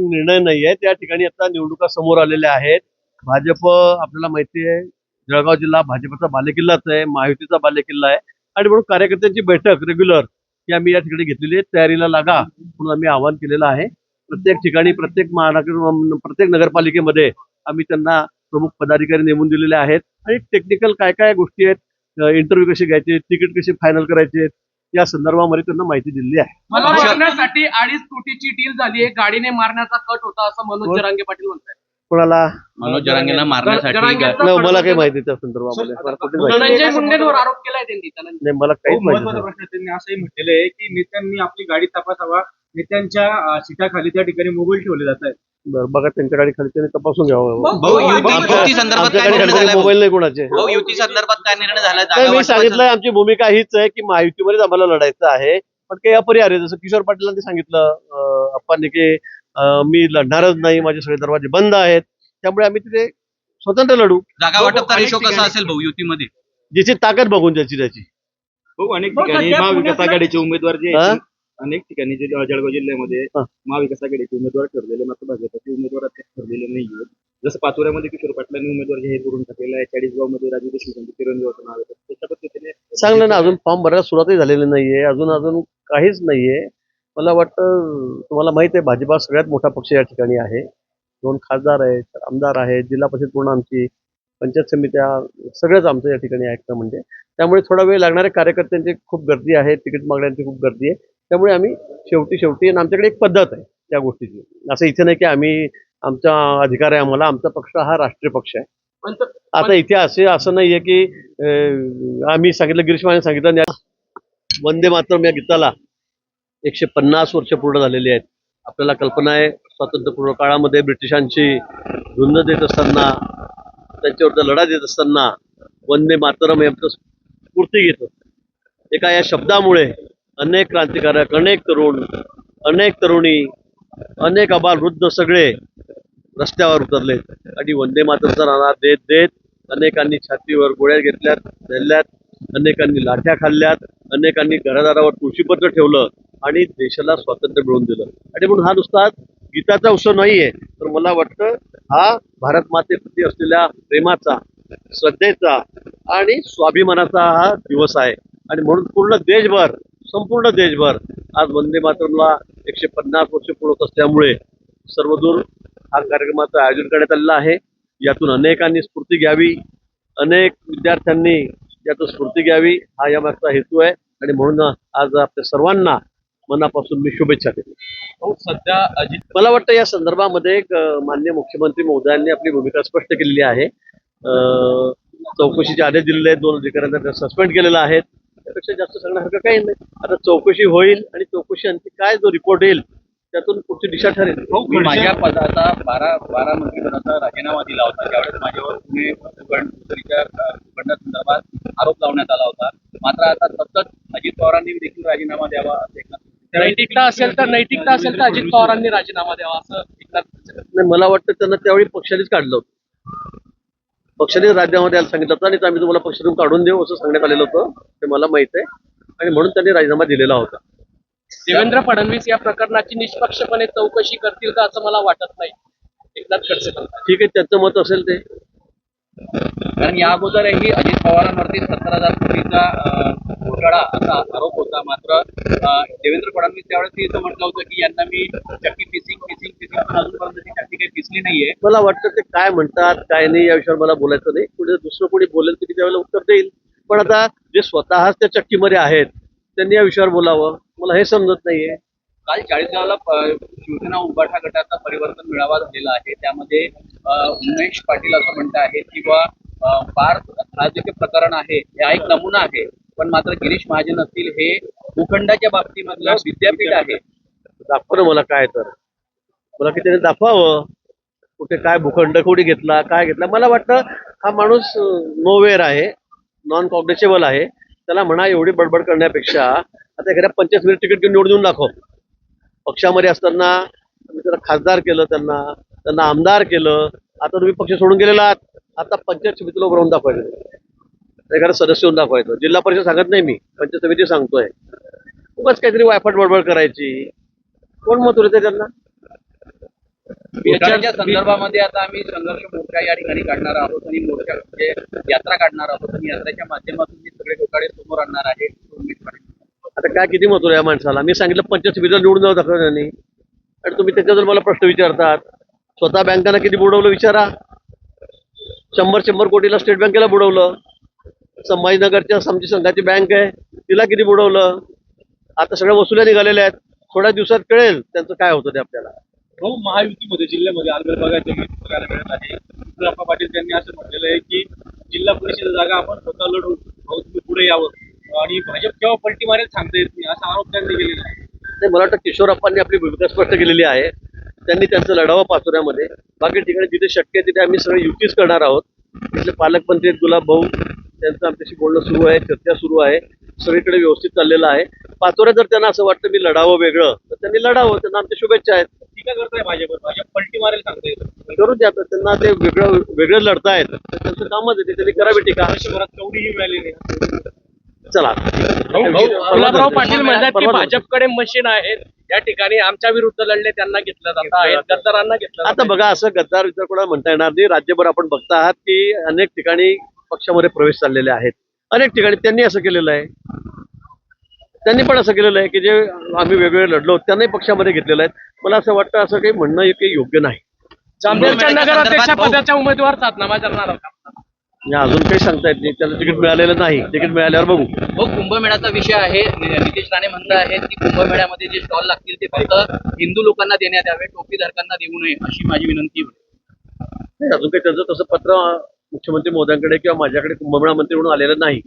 निर्णय नाही आहे त्या ठिकाणी आता निवडणुका समोर आलेल्या आहेत. भाजप आपल्याला माहिती आहे जळगाव जिल्हा भाजपचा बालेकिल्लाच आहे महायुतीचा बालेकिल्ला आहे. आणि म्हणून कार्यकर्त्यांची बैठक रेग्युलर ही आम्ही या ठिकाणी घेतलेली आहे. तयारीला लागा म्हणून आम्ही आवाहन केलेलं आहे. प्रत्येक ठिकाणी प्रत्येक महानगर प्रत्येक नगरपालिकेमध्ये आम्ही त्यांना प्रमुख पदाधिकारी नेमून दिलेले आहेत. आणि टेक्निकल काय काय गोष्टी आहेत इंटरव्ह्यू कसे घ्यायचे तिकीट कसे फायनल करायचे या संदर्भामध्ये त्यांना माहिती दिलेली आहे. मला मारण्यासाठी अडीच कोटीची डील झाली आहे. गाडीने मारण्याचा कट होता असं मनोज. जरांगे पाटील म्हणतात कोणाला? मनोज जरांगेंना मारण्यासाठी नाही, मला काही माहिती त्या संदर्भामध्ये. मला कुठलीच माहिती? नाही. धनंजय मुंडेंवर आरोप केलाय त्यांनी धनंजय. नाही मला काहीच खूप माहिती महत्त्वाचा नाही. प्रश्न त्यांनी असंही म्हटलेलं आहे की नेत्यांनी आपली गाडी तपासावा. नेत्यांच्या अं, सीटाखाली त्या ठिकाणी मोबाईल ठेवले जात आहेत. बरं बघा त्यांच्या गाडी खाली त्यांनी तपासून घ्यावं. भाऊ युती युती संदर्भात आमच्या काय गाडी निर्णय खाली झालाय मोबाईल नाही कोणाचे. भाऊ युती संदर्भात काय निर्णय झालाय नाही, जागा मी सांगितलं आमची भूमिका हीच आहे की महायुतीमध्येच आम्हाला लढायचं आहे. पण काही अपरिहार्य जसं किशोर पाटीलांनी सांगितलं अं, अप्पांनी की अं, मी लढणारच नाही माझे सगळे दरवाजे बंद आहेत. त्यामुळे आम्ही तिथे स्वतंत्र लढू. जागा वाटपचा अनेक रेशो कसा असेल भाऊ युतीमध्ये? ज्याची ताकद बघून ज्याची त्याची. खूप अनेक ठिकाणी महाविकास आघाडीचे उमेदवार जे? आहेत अनेक ठिकाणी जे जळगाव जिल्ह्यामध्ये हा. महाविकास आघाडीचे उमेदवार ठरलेले मात्र भाजपचे उमेदवार आता ठरलेले नाहीये जसं पाचोऱ्यामध्ये किशोर पाटलांनी उमेदवार जाहीर करून टाकलेला आहे चाळीसगावमध्ये राजू देशमुख यांचं चिरंजीवाचं नाव आहे तशा पद्धतीने चांगलं ना अजून फॉर्म भरायला सुरुवातही झालेली नाहीये अजून अजून काहीच नाहीये. मला वाटतं तुम्हाला माहीत आहे भाजपा सगळ्यात मोठा पक्ष या ठिकाणी आहे. दोन खासदार आहेत आमदार आहेत जिल्हा परिषद पूर्ण आमची पंचायत समित्या सगळंच आमचं या ठिकाणी ऐकतं म्हणजे. त्यामुळे थोडा वेळ लागणाऱ्या कार्यकर्त्यांची खूप गर्दी आहे तिकीट मागण्यांची खूप गर्दी आहे. त्यामुळे आम्ही शेवटी शेवटी आणि आमच्याकडे एक पद्धत आहे त्या गोष्टीची. असं इथे नाही की आम्ही आमचा अधिकार आहे आम्हाला आमचा पक्ष हा राष्ट्रीय पक्ष आहे. आता इथे असे असं नाहीये की आम्ही सांगितलं गिरीश महाराज सांगितलं वंदे मातरम या गीताला एकशे पन्नास वर्ष पूर्ण झालेली आहेत. आपल्याला कल्पना आहे स्वातंत्र्यपूर्व काळामध्ये ब्रिटिशांची धुंद देत असताना त्यांच्यावरचा लढा देत असताना वंदे मातरम यांचं स्फूर्ती घेत होतं. एका या शब्दामुळे अनेक क्रांतिकारक अनेक तरुण अनेक तरुणी अनेक अबाल वृद्ध सगळे रस्त्यावर उतरले. आणि वंदे मातरचा नारा देत देत अनेकांनी छातीवर गोळ्या घेतल्यात धरल्यात अनेकांनी लाठ्या खाल्ल्यात अनेकांनी घरादारावर तुळशीपत्र ठेवलं आणि देशाला स्वातंत्र्य मिळवून दिलं. आणि म्हणून हा नुसता गीताचा उत्सव नाहीये तर मला वाटतं हा भारत मातेप्रती असलेल्या प्रेमाचा श्रद्धेचा आणि स्वाभिमानाचा हा दिवस आहे. आणि म्हणून पूर्ण देशभर संपूर्ण देशभर आज वंदे मातरमला एकशे पन्नास वर्ष पूर्ण होत असल्यामुळे सर्वदूर हा कार्यक्रमाचं आयोजन करण्यात आलेलं आहे. यातून अनेकांनी स्फूर्ती घ्यावी. अनेक विद्यार्थ्यांनी यातून स्फूर्ती घ्यावी. हा यामागचा हेतू आहे. आणि म्हणून आज आपल्या सर्वांना मनापासून मी शुभेच्छा देतो. सध्या अजित मला वाटतं या संदर्भामध्ये माननीय मुख्यमंत्री महोदयांनी आपली भूमिका स्पष्ट केलेली आहे. चौकशीचे आदेश दिलेले आहेत. दोन अधिकाऱ्यांना सस्पेंड केलेलं आहे त्यापेक्षा जास्त सांगण्यासारखं काही नाही. आता चौकशी होईल आणि चौकशी अंती काय जो रिपोर्ट येईल त्यातून पुढची दिशा ठरेल. मी माझ्या पदाचा बारा बारा मंत्रिपदाचा राजीनामा दिला होता. त्यावेळेस माझ्यावर पुणे दुसरीच्या संदर्भात आरोप लावण्यात आला होता. मात्र आता सतत अजित पवारांनी देखील राजीनामा द्यावा नैतिकता असेल तर नैतिकता असेल तर अजित पवारांनी राजीनामा द्यावा असं एकनाथ मला वाटतं त्यांना त्यावेळी पक्षानेच काढलं होतं. पक्षाने राजीनामा द्यायला सांगितलं होतं आणि आम्ही तुम्हाला पक्षातून काढून देऊ असं सांगण्यात आलेलं होतं. ते मला माहीत आहे. आणि म्हणून त्यांनी राजीनामा दिलेला होता. देवेंद्र फडणवीस या प्रकरणाची निष्पक्षपणे चौकशी करतील का असं मला वाटत नाही. एकनाथ खडसे म्हणतात ठीक आहे त्यांचं मत असेल ते. कारण या अगोदरही अजित पवारांवरती सत्तर हजार कोटीचा घोटाळा असा आरोप होता मात्र देवेंद्र फडणवीस त्यावेळेस असं म्हटलं होतं की यांना मी चक्की पिसिंग पिसिंग पिसिंग पण अजूनपर्यंत ती चक्की काही पिसली नाहीये. मला वाटतं ते काय म्हणतात काय नाही या विषयावर मला बोलायचं नाही. पुढे दुसरं कोणी बोलेल की त्यावेळेला उत्तर देईल. पण आता जे स्वतःच त्या चक्कीमध्ये आहेत त्यांनी या विषयावर बोलावं. मला हे समजत नाहीये. काल चाळीसगावला शिवसेना उभाठा गटाचा परिवर्तन मेळावा झालेला आहे. त्यामध्ये उमेश पाटील असं म्हणत आहेत की बा अं, फार हा जे काही प्रकरण आहे हा एक नमुना आहे. पण मात्र गिरीश महाजन असतील हे भूखंडाच्या बाबतीमधलं विद्यापीठ आहे. दाखव ना मला काय तर. मला किती दाखवावं. कुठे काय भूखंड कोणी घेतला काय घेतला. मला वाटतं हा माणूस नोवेअर आहे. नॉन कॉग्नेसेबल आहे. त्याला म्हणा एवढी बडबड करण्यापेक्षा आता एखाद्या पंचायत मिनिट तिकीट घेऊन निवडून दाखव. पक्षामध्ये असताना तुम्ही त्याला खासदार केलं त्यांना त्यांना आमदार केलं. आता तुम्ही पक्ष सोडून गेलेला आहात. आता पंचायत समितीला उभं राहून दाखवायचं. एखादा सदस्य होऊन दाखवायचं. जिल्हा परिषद सांगत नाही मी पंचायत समिती सांगतोय. उगाच काहीतरी वायफट बडबड करायची. कोण मत उरते त्यांना? संदर्भामध्ये आता आम्ही संघर्ष मोर्चा या ठिकाणी काढणार आहोत आणि मोर्चा म्हणजे यात्रा काढणार आहोत आणि यात्रेच्या माध्यमातून हे सगळे घोटाळे समोर आणणार आहे आता काय किती महत्त्व या माणसाला? मी सांगितलं पंचायत निवडून जाऊ दाखवा त्यांनी. आणि तुम्ही त्याच्यावर मला प्रश्न विचारतात. स्वतः बँकांना किती बुडवलं विचारा. शंभर शंभर कोटीला स्टेट बँकेला बुडवलं. संभाजीनगरच्या आमची संघाची बँक आहे. तिला किती बुडवलं? आता सगळ्या वसुल्या निघालेल्या आहेत. थोड्या दिवसात कळेल त्यांचं काय होतं ते आपल्याला. भाऊ महायुतीमध्ये जिल्ह्यामध्ये आलगड बघायचं बघायला मिळत आहे विठ्ठलप्पा पाटील त्यांनी असं म्हटलेलं आहे की जिल्हा परिषद जागा आपण स्वतः लढू भाऊ तुम्ही पुढे यावं. आणि भाजप केव्हा पलटी मारेल सांगता येत नाही. असा आरोप त्यांनी केलेला आहे. नाही मला वाटतं किशोरप्पांनी आपली भूमिका स्पष्ट केलेली आहे. त्यांनी त्यांचं लढावं पाचोऱ्यामध्ये. बाकी ठिकाणी जिथे शक्य आहे तिथे आम्ही सगळे युतीच करणार आहोत. तिथले पालकमंत्री गुलाब भाऊ त्यांचं आमच्याशी बोलणं सुरू आहे चर्चा सुरू आहे सगळीकडे व्यवस्थित चाललेलं आहे. पाचोऱ्यात जर त्यांना असं वाटतं मी लढावं वेगळं तर त्यांनी लढावं त्यांना आमच्या शुभेच्छा आहेत. टीका करताय भाजपवर? भाजप पलटी मारेल सांगता येत करू द्या आता त्यांना ते वेगळं वेगळं लढतायत. तर त्यांचं कामच आहे ते त्यांनी करावी टीका. वर्षभरात तेवढीही मिळाली नाही. चला. गुलाबराव पाटील म्हणतात की भाजपकडे मशीन आहेत. या ठिकाणी आमच्या विरुद्ध लढले त्यांना घेतलं जात. आहे गद्दारांना घेतलं आता बघा असं गद्दार विचार कोणाला म्हणता येणार नाही. राज्यभर आपण बघता आहात की अनेक ठिकाणी पक्षामध्ये प्रवेश चाललेले आहेत. अनेक ठिकाणी त्यांनी असं केलेलं आहे. त्यांनी पण असं केलेलं आहे की जे आम्ही वेगवेगळे लढलो त्यांनाही पक्षामध्ये घेतलेलं आहे. मला असं वाटतं असं काही म्हणणं हे काही योग्य नाही. जामनेरच्या नगराध्यक्ष पदाच्या उमेदवार साधनामा करणार अजून काही सांगता येत नाही. त्याला तिकीट मिळालेलं नाही. तिकीट मिळाल्यावर बघू. हो कुंभमेळ्याचा विषय आहे. नि- नितेश राणे म्हणत आहेत की कुंभमेळ्यामध्ये जे स्टॉल लागतील ते फक्त हिंदू लोकांना देण्यात यावे टोपीधारकांना देऊ नये अशी माझी विनंती होती अजून काही त्याचं तसं पत्र मुख्यमंत्री मोद्यांकडे किंवा माझ्याकडे कुंभमेळा मंत्री म्हणून आलेलं नाही.